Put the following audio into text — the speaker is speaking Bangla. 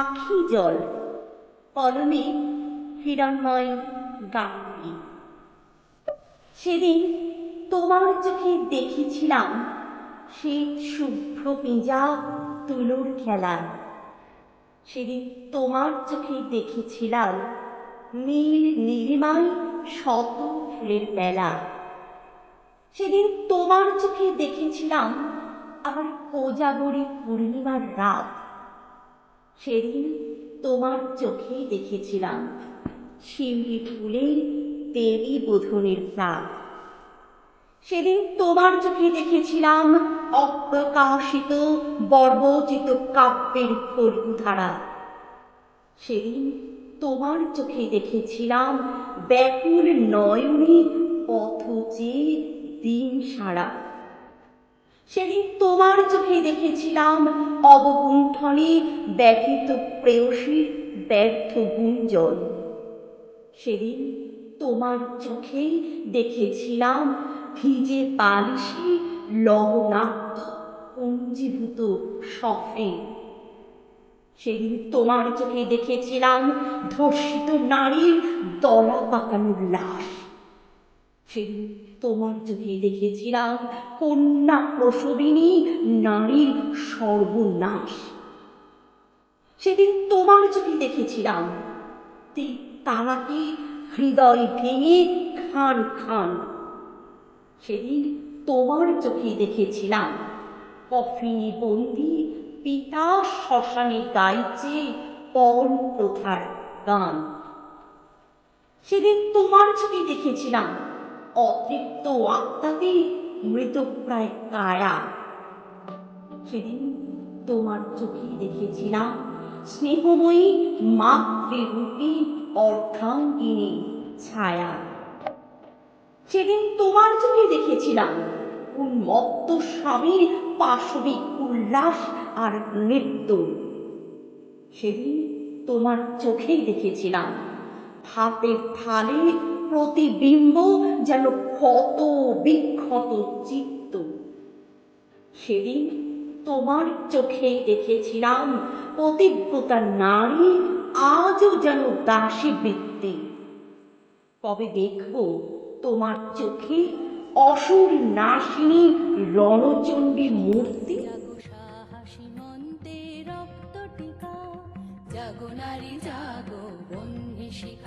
আখি জল, কলমে হিরণময় গান্ধী সেদিন তোমার চোখে দেখেছিলাম সে শুভ্র পিঁজা তুলোর খেলা। সেদিন তোমার চোখে দেখেছিলাম নীল নীলিমায় শত ফুলের মেলা। সেদিন তোমার চোখে দেখেছিলাম আমার কোজাগরী পূর্ণিমার রাত। সেদিন তোমার চোখে দেখেছিলাম। শিউলি ফুলের দেবী বোধনের প্রাণ সেদিন তোমার চোখে দেখেছিলাম অপ্রকাশিত বর্বচিত কাব্যের ফল্গুধারা সেদিন তোমার চোখে দেখেছিলাম ব্যাকুল নয়নে তোমার চোখে দেখেছিলাম অবগুণ্ঠনে ব্যথিত প্রেয়সীর ব্যর্থ গুঞ্জন। সেদিন তোমার চোখে দেখেছিলাম ভিজে বালিশে লবণাক্ত পুঞ্জীভূত স্বপ্নে। সেদিন তোমার চোখে দেখেছিলাম ধর্ষিত নারীর দলা পাকানোর লাশ। সেদিন তোমার চোখে দেখেছিলাম কন্যা প্রসবিনী নারীর সর্বনাশ। সেদিন তোমার চোখে দেখেছিলাম। তীর তারাকে হৃদয় ভেঙে খান খান। সেদিন তোমার চোখে দেখেছিলাম। কফিনে বন্দি পিতা শ্মশানে গাইছে পণ প্রথার গান। সেদিন তোমার চোখে দেখেছিলাম। অতৃপ্ত আত্মাতে মৃতপ্রায় কায়া সেদিন তোমার চোখে দেখেছিলাম স্নেহময়ী মাতৃরূপী অর্ধাঙ্গিনী ছায়া। সেদিন তোমার চোখে দেখেছিলাম উন্মত্ত স্বামীর পাশবিক উল্লাস আর নৃত্য সেদিন তোমার চোখেই দেখেছিলাম হাতের থালে প্রতিবিম্ব যেন ক্ষত বিক্ষত চিত্ত। সেদিন তোমার চোখে দেখেছিলাম প্রতিজ্ঞতা নারী আজও যেন দাসী বৃত্তি কবে দেখব তোমার চোখে অসুর নাশিনী রণচণ্ডী মূর্তি? জাগো নারী, জাগো বন্ধি শিখা।